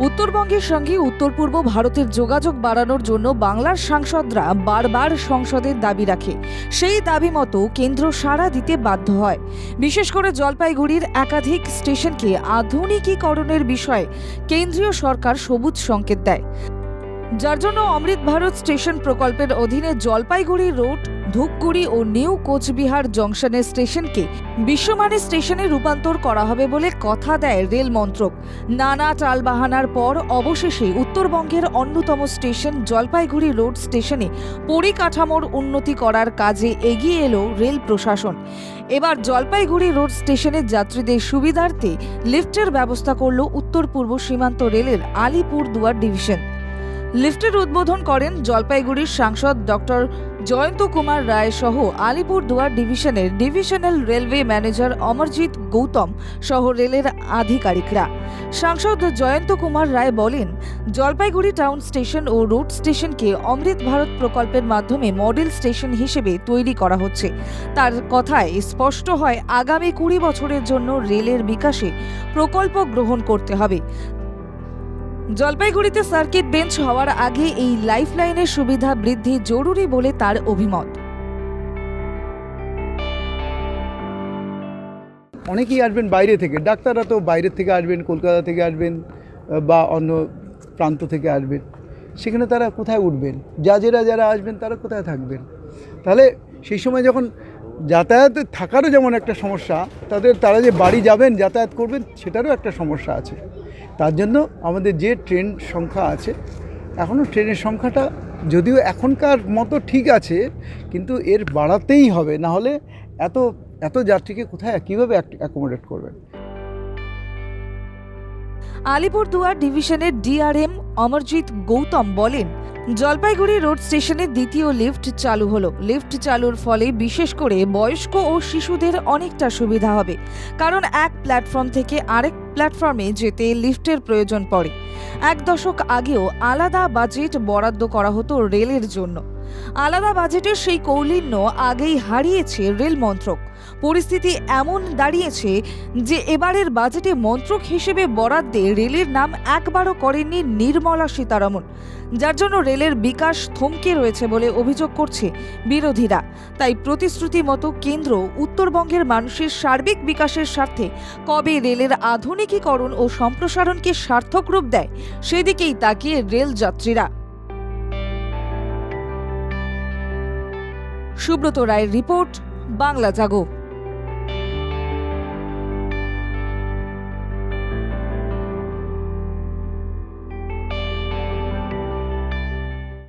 উত্তরবঙ্গের সঙ্গে উত্তর পূর্ব ভারতের যোগাযোগ বাড়ানোর জন্য বাংলার সাংসদরা বারবার সংসদের দাবি রাখে। সেই দাবি মতো কেন্দ্র সাড়া দিতে বাধ্য হয়। বিশেষ করে জলপাইগুড়ির একাধিক স্টেশনকে আধুনিকীকরণের বিষয়ে কেন্দ্রীয় সরকার সবুজ সংকেত দেয়। যার জন্য অমৃত ভারত স্টেশন প্রকল্পের অধীনে জলপাইগুড়ি রোড, ধূপগুড়ি ও নিউ কোচবিহার জংশনের স্টেশনকে বিশ্বমানের স্টেশনে রূপান্তর করা হবে বলে কথা দেয় রেল মন্ত্রক। নানা টালবাহানার পর অবশেষে উত্তরবঙ্গের অন্যতম স্টেশন জলপাইগুড়ি রোড স্টেশনে পরিকাঠামোর উন্নতি করার কাজে এগিয়ে এলো রেল প্রশাসন। এবার জলপাইগুড়ি রোড স্টেশনের যাত্রীদের সুবিধার্থে লিফটের ব্যবস্থা করল উত্তর পূর্ব সীমান্ত রেলের আলিপুর দুয়ার ডিভিশন। লিফটের উদ্বোধন করেন জলপাইগুড়ির সাংসদ ডক্টর জয়ন্ত কুমার রায় সহ আলিপুর দুয়ার ডিভিশনের divisional railway manager Amarjit Gautam সহ রেলের আধিকারিকরা। সাংসদ জয়ন্ত কুমার রায় বলেন, জলপাইগুড়ি টাউন স্টেশন ও রোড স্টেশনকে অমৃত ভারত প্রকল্পের মাধ্যমে মডেল স্টেশন হিসেবে তৈরি করা হচ্ছে। তার কথায় স্পষ্ট হয়, আগামী কুড়ি বছরের জন্য রেলের বিকাশে প্রকল্প গ্রহণ করতে হবে। জলপাইগুড়িতে সার্কিট বেঞ্চ হওয়ার আগে এই লাইফ লাইনের সুবিধা বৃদ্ধি জরুরি বলে তার অভিমত। অনেকেই আসবেন বাইরে থেকে, ডাক্তাররা তো বাইরের থেকে আসবেন, কলকাতা থেকে আসবেন বা অন্য প্রান্ত থেকে আসবেন। সেখানে তারা কোথায় উঠবেন? জাজেরা যারা আসবেন তারা কোথায় থাকবেন? তাহলে সেই সময় যখন যাতায়াতে থাকারও যেমন একটা সমস্যা, তাদের তারা যে বাড়ি যাবেন, যাতায়াত করবেন, সেটারও একটা সমস্যা আছে। তার জন্য আমাদের যে ট্রেন সংখ্যা আছে এখনও ট্রেনের সংখ্যাটা যদিও এখনকার মতো ঠিক আছে, কিন্তু এর বাড়াতেই হবে। না হলে এত এত যাত্রীকে কোথায়, কীভাবে অ্যাকোমোডেট করবেন? আলিপুরদুয়ার ডিভিশনের ডিআরএম অমরজিৎ গৌতম বলেন, জলপাইগুড়ি রোড স্টেশনের দ্বিতীয় লিফট চালু হলো। লিফট চালুর ফলে বিশেষ করে বয়স্ক ও শিশুদের অনেকটা সুবিধা হবে, কারণ এক প্ল্যাটফর্ম থেকে আরেক প্ল্যাটফর্মে যেতে লিফটের প্রয়োজন পড়ে। এক দশক আগেও আলাদা বাজেট বরাদ্দ করা হতো রেলের জন্য। আলাদা বাজেটের সেই কৌলিন্য আগেই হারিয়েছে রেল মন্ত্রক। পরিস্থিতি এমন দাঁড়িয়েছে যে এবারের বাজেটে মন্ত্রক হিসেবে বরাদ্দে রেলের নাম একবারও করেননি নির্মলা সীতারমন, যার জন্য রেলের বিকাশ থমকে রয়েছে বলে অভিযোগ করছে বিরোধীরা। তাই প্রতিশ্রুতি মতো কেন্দ্র উত্তরবঙ্গের মানুষের সার্বিক বিকাশের স্বার্থে কবে রেলের আধুনিকীকরণ ও সম্প্রসারণকে সার্থক রূপ দেয়, সেদিকেই তাকিয়ে রেল যাত্রীরা সুব্রত রায়ের রিপোর্ট বাংলা জাগো।